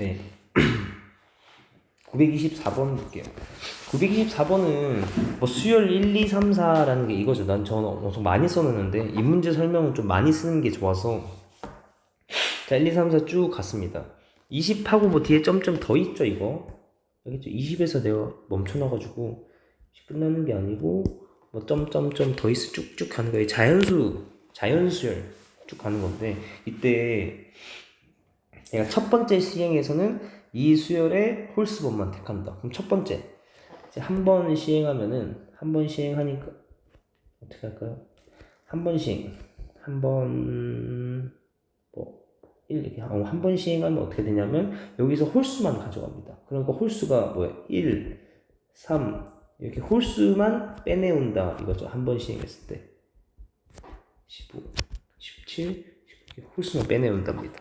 네. 924번 볼게요. 924번은 뭐 수열 1, 2, 3, 4라는 게 이거죠. 난 저는 엄청 많이 써놓는데 이 문제 설명은 좀 많이 쓰는 게 좋아서 자 1, 2, 3, 4 쭉 갔습니다. 20하고 뭐 뒤에 점점 더 있죠 이거. 알겠죠? 20에서 내가 멈춰놔가지고 끝나는 게 아니고 뭐 점점점 더 있어 쭉쭉 가는 거예요. 자연수 자연수열 쭉 가는 건데 이때 내가 첫 번째 시행에서는 이 수열의 홀수번만 택한다. 그럼 첫 번째 이제 한 번 시행하면은 한 번 시행하니까 어떻게 할까요? 한 번 시행 한 번뭐 이렇게 어, 한번 시행하면 어떻게 되냐면 여기서 홀수만 가져갑니다. 그러니까 홀수가 뭐야? 1, 3 이렇게 홀수만 빼내온다 이거죠. 한 번 시행했을 때 15, 17 이렇게 홀수만 빼내온답니다.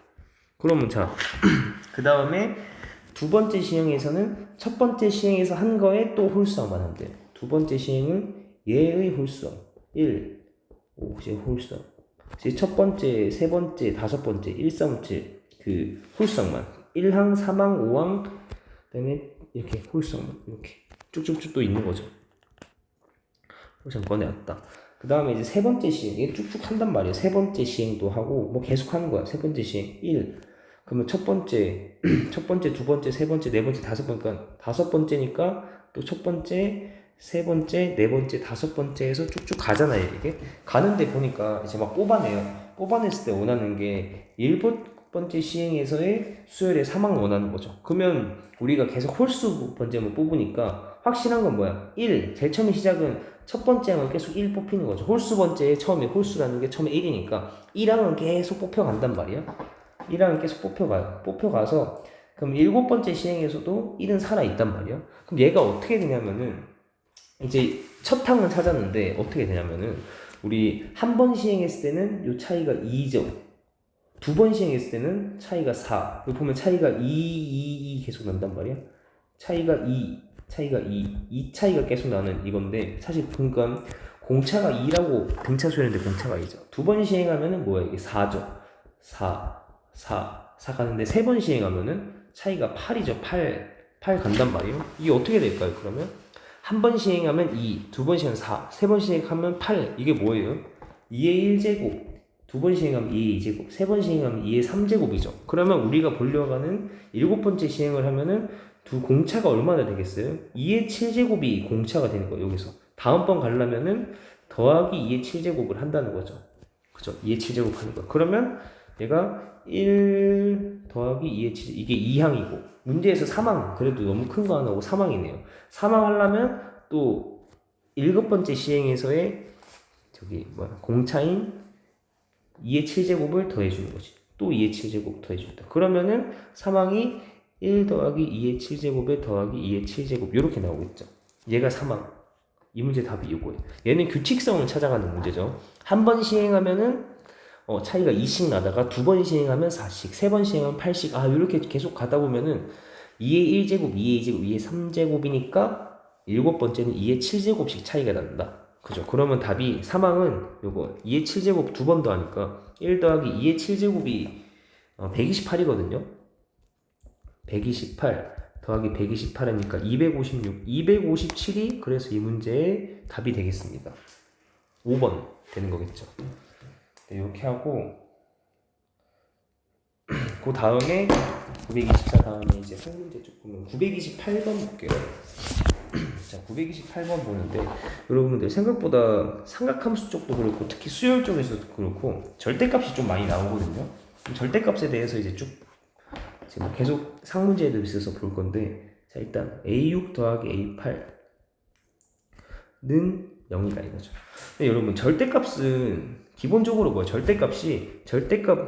그러면 자, 그 다음에 두 번째 시행에서는 첫 번째 시행에서 한 거에 또 홀수함만 돼요. 두 번째 시행은 얘의 홀수함 1, 5, 이제 홀수함. 이제 첫 번째, 세 번째, 다섯 번째, 1, 3, 7, 그 홀수함만 1항, 3항, 5항, 그 다음에 이렇게 홀수함만 이렇게 쭉쭉쭉 또 있는 거죠. 홀수함 꺼내왔다. 그 다음에 이제 세 번째 시행, 이게 쭉쭉 한단 말이에요. 세 번째 시행도 하고, 뭐 계속 하는 거야. 세 번째 시행, 1. 그러면 첫 번째, 첫 번째, 두 번째, 세 번째, 네 번째, 다섯 번째, 그러니까 다섯 번째니까 또 첫 번째, 세 번째, 네 번째, 다섯 번째에서 쭉쭉 가잖아요, 이게. 가는데 보니까 이제 막 뽑아내요. 뽑아냈을 때 원하는 게 일곱 번째 시행에서의 수열의 사망 원하는 거죠. 그러면 우리가 계속 홀수 번째만 뽑으니까 확실한 건 뭐야? 1. 제일 처음에 시작은 첫 번째 항은 계속 1 뽑히는 거죠. 홀수 번째에 처음에 홀수라는 게 처음에 1이니까 1항은 계속 뽑혀간단 말이야. 1항은 계속 뽑혀가요. 뽑혀가서 그럼 일곱 번째 시행에서도 1은 살아있단 말이야. 그럼 얘가 어떻게 되냐면은 이제 첫 항은 찾았는데 어떻게 되냐면은 우리 한 번 시행했을 때는 요 차이가 2죠. 두 번 시행했을 때는 차이가 4. 여기 보면 차이가 2, 2, 2 계속 난단 말이야. 차이가 2, 차이가 2, 이 차이가 계속 나는 이건데 사실 보니까 공차가 2라고 등차 수였는데 공차가 2죠. 두 번 시행하면은 뭐야 이게 4죠. 4, 4, 4 가는데 세 번 시행하면은 차이가 8이죠. 8, 8 간단 말이에요. 이게 어떻게 될까요? 그러면 한 번 시행하면 2, 두 번 시행하면 4, 세 번 시행하면 8. 이게 뭐예요? 2의 1제곱. 두 번 시행하면 2의 2제곱, 세 번 시행하면 2의 3제곱이죠. 그러면 우리가 하는 일곱 번째 시행을 하면은 두 공차가 얼마나 되겠어요? 2의 7제곱이 공차가 되는 거예요, 여기서. 다음번 가려면은 더하기 2의 7제곱을 한다는 거죠. 그죠? 2의 7제곱 하는 거. 그러면 얘가 1 더하기 2의 7, 이게 2항이고, 문제에서 3항, 그래도 너무 큰 거 하나고 3항이네요. 3항 하려면 또 일곱 번째 시행에서의 저기 뭐야 공차인 2의 7제곱을 더해주는 거지. 또 2의 7제곱 더해준다. 그러면은 3항이 1 더하기 2의 7제곱에 더하기 2의 7제곱 이렇게 나오겠죠. 얘가 3항. 이 문제 답이 이거예요. 얘는 규칙성을 찾아가는 문제죠. 한 번 시행하면은 어, 차이가 2씩 나다가 두 번 시행하면 4씩, 세 번 시행하면 8씩. 아, 이렇게 계속 가다 보면은 2의 1제곱, 2의 2제곱, 2의 3제곱이니까 일곱 번째는 2의 7제곱씩 차이가 난다. 그죠? 그러면 답이 3항은 요거 2의 7제곱 두 번 더하니까 1 더하기 2의 7제곱이 어, 128이거든요. 128 더하기 128이니까 256, 257이 그래서 이 문제의 답이 되겠습니다. 5번 되는 거겠죠. 네, 이렇게 하고 그 다음에 924 다음에 이제 한 문제 쭉 보면 928번 볼게요. 자, 928번 보는데 여러분들 생각보다 삼각함수 쪽도 그렇고 특히 수열 쪽에서도 그렇고 절대값이 좀 많이 나오거든요. 절대값에 대해서 이제 쭉 지금 계속 상문제에도 있어서 볼 건데 자 일단 a6 더하기 a8는 0이다 이거죠. 근데 여러분 절대값은 기본적으로 뭐야? 절대값이 절대값에는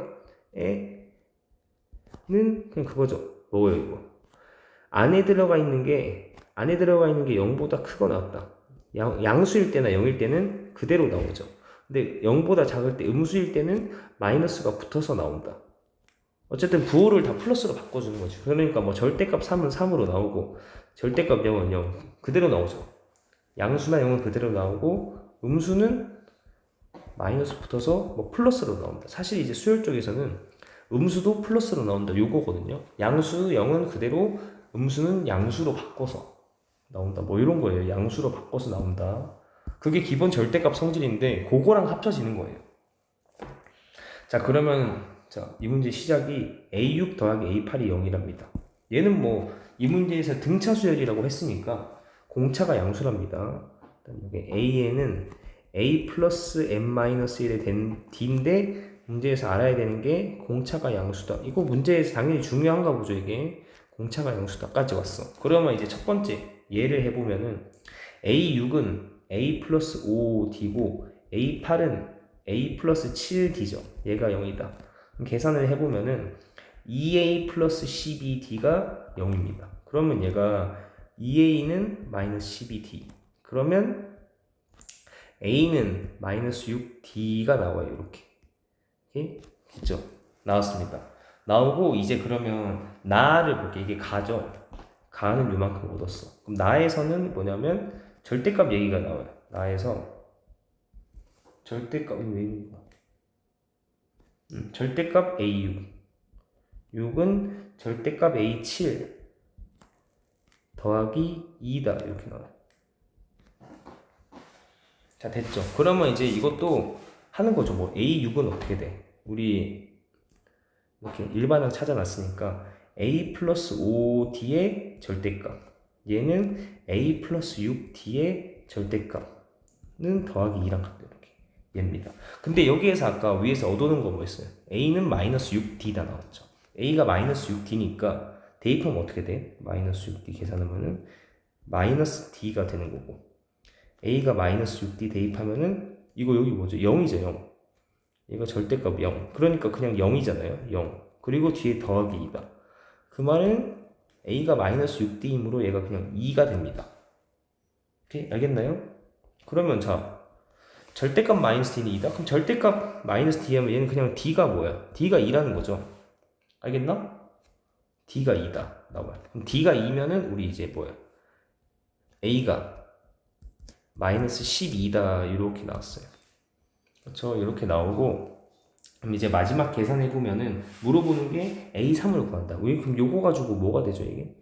그냥 그거죠. 뭐예요 이거? 안에 들어가 있는 게 안에 들어가 있는 게 0보다 크거나 같다. 양, 양수일 때나 0일 때는 그대로 나오죠. 근데 0보다 작을 때 음수일 때는 마이너스가 붙어서 나온다. 어쨌든 부호를 다 플러스로 바꿔주는 거지. 그러니까 뭐 절대값 3은 3으로 나오고 절대값 0은 0 그대로 나오죠. 양수나 0은 그대로 나오고 음수는 마이너스 붙어서 뭐 플러스로 나옵니다. 사실 이제 수열 쪽에서는 음수도 플러스로 나온다. 요거거든요. 양수 0은 그대로 음수는 양수로 바꿔서 나온다. 뭐 이런 거예요. 양수로 바꿔서 나온다. 그게 기본 절대값 성질인데 그거랑 합쳐지는 거예요. 자 그러면 자 이 문제 시작이 a6 더하기 a8이 0이랍니다. 얘는 뭐 이 문제에서 등차 수열이라고 했으니까 공차가 양수랍니다. 여기 a에는 a 플러스 m 마이너스 1에 된 d인데 문제에서 알아야 되는 게 공차가 양수다. 이거 문제에서 당연히 중요한가 보죠 이게 공차가 양수다까지 왔어. 그러면 이제 첫 번째 예를 해보면은 a6은 a 플러스 5d고 a8은 a 플러스 7d죠. 얘가 0이다. 그럼 계산을 해보면은 2a 플러스 12d가 0입니다. 그러면 얘가 2a는 마이너스 12d. 그러면 a는 마이너스 6d가 나와요. 이렇게. 이렇게 됐죠? 나왔습니다. 나오고 이제 그러면 나를 볼게. 이게 가죠. 가는 요만큼 얻었어. 그럼 나에서는 뭐냐면 절대값 얘기가 나와요. 나에서 절대값이 왜 있는 거야? 음, 절대값 A6. 6은 절대값 A7 더하기 2다. 이렇게 나와요. 자, 됐죠. 그러면 이제 이것도 하는 거죠. 뭐 A6은 어떻게 돼? 우리 이렇게 일반항 찾아놨으니까 A 플러스 5D의 절대값. 얘는 A 플러스 6D의 절대값은 더하기 2랑 같다. 이렇게. 얘입니다. 근데 여기에서 아까 위에서 얻어놓은 거 뭐였어요? A는 마이너스 6D다 나왔죠. A가 마이너스 6D니까 대입하면 어떻게 돼? 마이너스 6D 계산하면은 마이너스 D가 되는 거고 A가 마이너스 6D 대입하면은 이거 여기 뭐죠? 0이죠 0 얘가 절대값 0 그러니까 그냥 0이잖아요 0 그리고 뒤에 더하기 2다 그 말은 A가 마이너스 6D이므로 얘가 그냥 2가 됩니다 오케이? 알겠나요? 그러면 자 절대값 마이너스 D는 2다? 그럼 절대값 마이너스 D 하면 얘는 그냥 D가 뭐야? D가 2라는 거죠 알겠나? D가 2다 나와요 그럼 D가 2면은 우리 이제 뭐야? A가 마이너스 12다 이렇게 나왔어요. 그렇죠? 이렇게 나오고 그럼 이제 마지막 계산해 보면은 물어보는 게 A3을 구한다. 그럼 요거 가지고 뭐가 되죠 이게?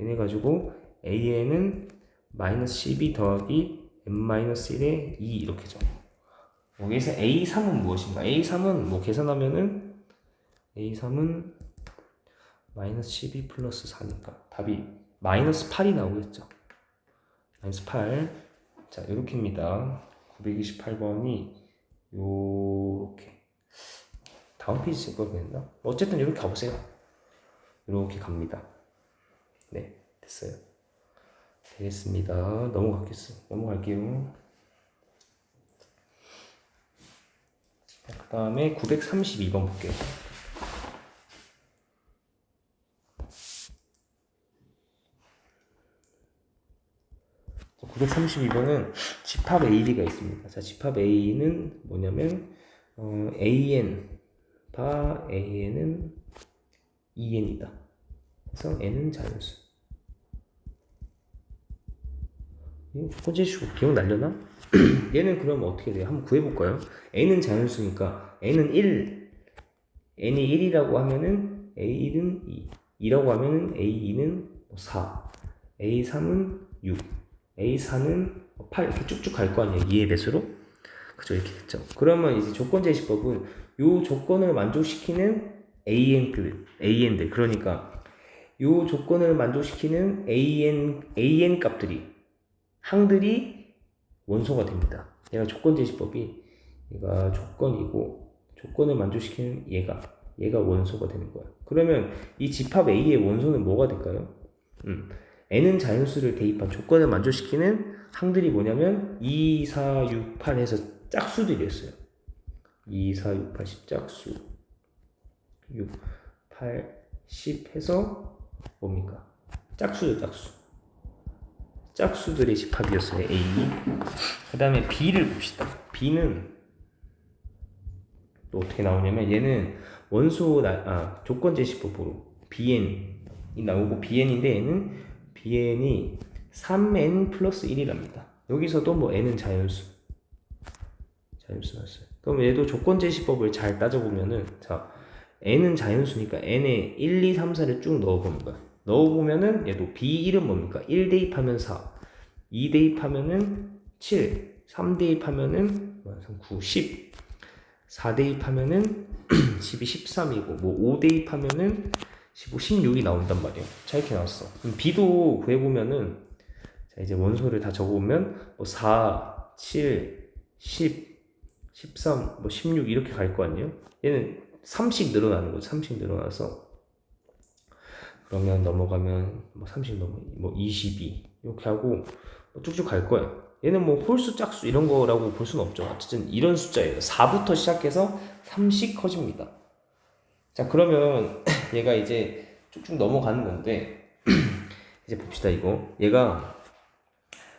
얘네 가지고 A에는 마이너스 12 더하기 M 마이너스 1에 2 이렇게죠. 여기서 A3은 무엇인가? A3은 뭐 계산하면은 A3은 마이너스 12 플러스 4니까 답이 마이너스 8이 나오겠죠. 마이너스 8 자, 이렇게입니다. 928번이 요렇게 다음 페이지 쓸걸 그랬나? 어쨌든 이렇게 가보세요. 이렇게 갑니다. 네, 됐어요. 되겠습니다. 넘어가겠어. 넘어갈게요. 그 다음에 932번 볼게요. 932번은 집합 AB가 있습니다. 자, 집합 A는 뭐냐면 어, AN 바 AN은 EN이다. 그래서 N은 자연수. 조건제시고 기억 날려나? 얘는 그럼 어떻게 돼요? 한번 구해볼까요? N은 자연수니까 N은 1, N이 1이라고 하면은 A1은 2, 2라고 하면은 A2는 4, A3은 6, A4는 8 이렇게 쭉쭉 갈 거 아니에요. 2의 배수로. 그죠? 이렇게 됐죠. 그러면 이제 조건 제시법은 요 조건을 만족시키는 AN들, AN들. 그러니까 요 조건을 만족시키는 AN, AN 값들이, 항들이 원소가 됩니다. 얘가 조건 제시법이 얘가 조건이고 조건을 만족시키는 얘가 얘가 원소가 되는 거야. 그러면 이 집합 A의 원소는 뭐가 될까요? 음, n은 자연수를 대입한 조건을 만족시키는 항들이 뭐냐면 2, 4, 6, 8 해서 짝수들이었어요. 2, 4, 6, 8, 10 짝수. 6, 8, 10 해서 뭡니까? 짝수죠, 짝수. 짝수들의 집합이었어요, A. 그 다음에 B를 봅시다. B는 또 어떻게 나오냐면 얘는 원소, 나, 아, 조건 제시법으로 BN이 나오고 BN인데 얘는 bn이 3n 플러스 1이랍니다. 여기서도 뭐 n은 자연수. 자연수 나왔어요. 그럼 얘도 조건 제시법을 잘 따져보면은 자 n은 자연수니까 n에 1, 2, 3, 4를 쭉 넣어보는 거야. 넣어보면은 얘도 b 1은 뭡니까? 1 대입하면 4, 2 대입하면은 7, 3 대입하면은 9, 10, 4 대입하면은 12, 13이고 뭐5 대입하면은 15, 16이 나온단 말이에요. 자 이렇게 나왔어. 그럼 b도 구해보면은 자 이제 원소를 다 적어보면 뭐 4, 7, 10, 13, 뭐 16 이렇게 갈 거 아니에요? 얘는 3씩 늘어나는 거죠. 3씩 늘어나서 그러면 넘어가면 뭐 30 넘어 뭐 22 이렇게 하고 뭐 쭉쭉 갈 거야. 얘는 뭐 홀수 짝수 이런 거라고 볼 수는 없죠. 어쨌든 이런 숫자예요. 4부터 시작해서 3씩 커집니다. 자 그러면 얘가 이제 쭉쭉 넘어가는 건데 이제 봅시다 이거. 얘가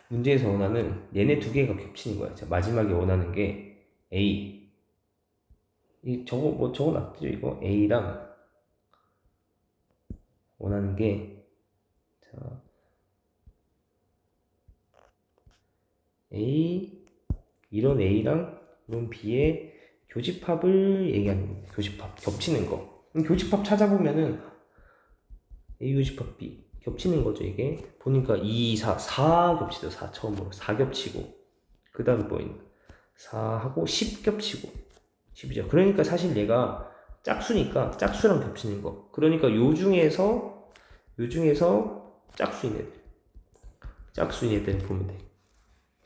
문제에서 원하는 얘네 두 개가 겹치는 거야. 자 마지막에 원하는 게 A. 이 저거 뭐 저거 놨죠 이거? A랑 원하는 게 자, A 이런 A랑 이런 B의 교집합을 얘기하는 겁니다. 교집합 겹치는 거. 교집합 찾아보면은 A 교집합 B 겹치는 거죠 이게. 보니까 2, 4, 4 겹치죠 4 처음으로 4 겹치고 그 다음 뭐인 4하고 10 겹치고 10이죠. 그러니까 사실 얘가 짝수니까 짝수랑 겹치는 거. 그러니까 요 중에서 요 중에서 짝수인 애들. 짝수인 애들 보면 돼.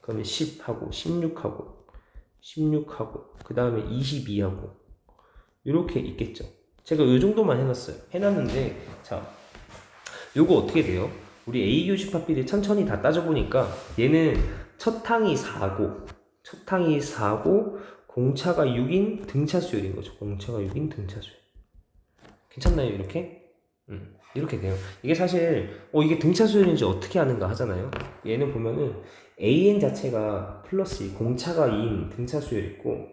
그러면 10하고 16하고 16하고 그 다음에 22하고 이렇게 있겠죠. 제가 요 정도만 해놨어요. 해놨는데 자 요거 어떻게 돼요? 우리 A 교집합비를 천천히 다 따져보니까 얘는 첫 항이 4고 첫 항이 4고 공차가 6인 등차 수열인 거죠. 공차가 6인 등차 수열. 괜찮나요, 이렇게? 음, 이렇게 돼요. 이게 사실, 어, 이게 등차 수열인지 어떻게 아는가 하잖아요. 얘는 보면은 AN 자체가 플러스 2, 공차가 2인 등차 수열 있고,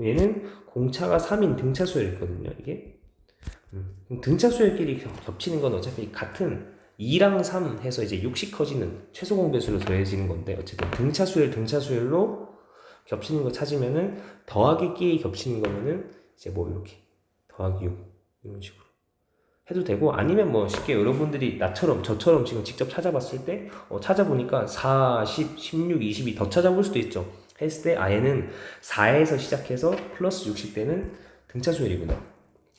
얘는 공차가 3인 등차 수열 있거든요, 이게. 음, 그럼 등차 수열끼리 겹- 겹치는 건 어차피 같은 2랑 3 해서 이제 6씩 커지는 최소 공배수로 더해지는 건데, 어쨌든 등차 수열, 등차 수열로 겹치는 거 찾으면은 더하기 끼리 겹치는 거면은 이제 뭐 이렇게 더하기 6 이런 식으로 해도 되고 아니면 뭐 쉽게 여러분들이 나처럼 저처럼 지금 직접 찾아봤을 때 어, 찾아보니까 4, 10, 16, 20이 더 찾아볼 수도 있죠. 했을 때 아예는 4에서 시작해서 플러스 60대는 등차 수열이구나.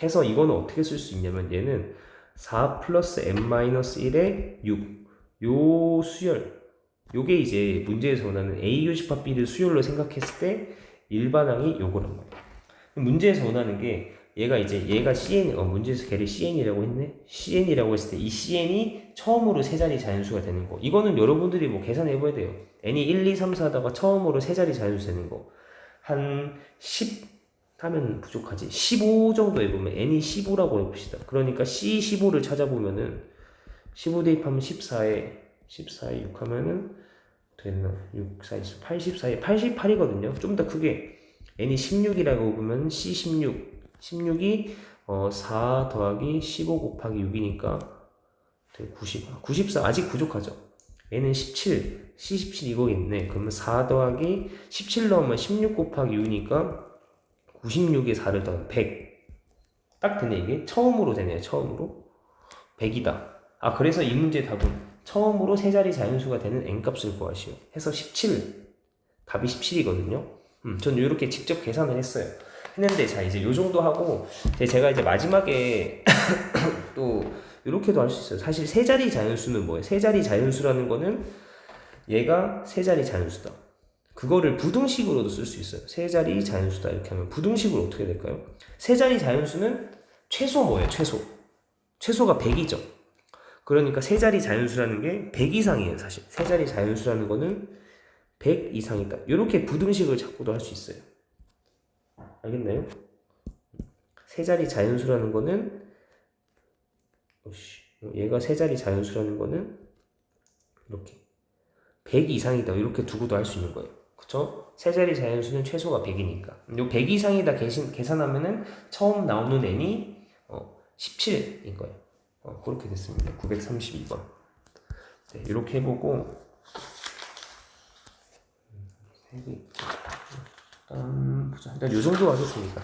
해서 이거는 어떻게 쓸 수 있냐면 얘는 4 플러스 n-1에 6. 요 수열 요게 이제 문제에서 원하는 A 교집합 B를 수열로 생각했을 때 일반항이 요거란 말이야. 문제에서 원하는 게 얘가 이제 얘가 CN 어 문제에서 걔를 CN이라고 했네. CN이라고 했을 때 이 CN이 처음으로 세 자리 자연수가 되는 거. 이거는 여러분들이 뭐 계산해 봐야 돼요. n이 1, 2, 3, 4 하다가 처음으로 세 자리 자연수 되는 거. 한 10 하면 부족하지. 15 정도 해보면 n이 15라고 해봅시다. 그러니까 C15를 찾아보면은 15 대입하면 14에 14에 6 하면은 됐나? 6, 4, 20, 84에 88이거든요. 좀 더 크게 n이 16이라고 보면 C16 16이 어, 4 더하기 15 곱하기 6이니까 90 94 아직 부족하죠. n은 17 C17 이거겠네. 그러면 4 더하기 17 넣으면 16 곱하기 6이니까 96에 4를 더하면 100. 딱 되네 이게 처음으로 되네요. 처음으로 100이다. 아 그래서 이 문제 답은 처음으로 세 자리 자연수가 되는 n값을 구하시오. 해서 17 답이 17이거든요. 음, 전 이렇게 직접 계산을 했어요. 했는데 자 이제 요 정도 하고 제가 이제 마지막에 또 이렇게도 할 수 있어요. 사실 세 자리 자연수는 뭐예요? 세 자리 자연수라는 거는 얘가 세 자리 자연수다. 그거를 부등식으로도 쓸 수 있어요. 세 자리 자연수다 이렇게 하면 부등식으로 어떻게 될까요? 세 자리 자연수는 최소 뭐예요? 최소. 최소가 100이죠. 그러니까 세 자리 자연수라는 게 100 이상이에요, 사실. 세 자리 자연수라는 거는 100 이상이다. 이렇게 부등식을 찾고도 할 수 있어요. 알겠나요? 세 자리 자연수라는 거는 얘가 세 자리 자연수라는 거는 이렇게 100 이상이다. 이렇게 두고도 할 수 있는 거예요. 그쵸? 세 자리 자연수는 최소가 100이니까. 요 100 이상이다 계신, 계산하면은 처음 나오는 n이 어, 17인 거예요. 어, 그렇게 됐습니다. 932번. 네, 이렇게 해보고 음, 일단 보자. 일단 요 정도 하겠습니다.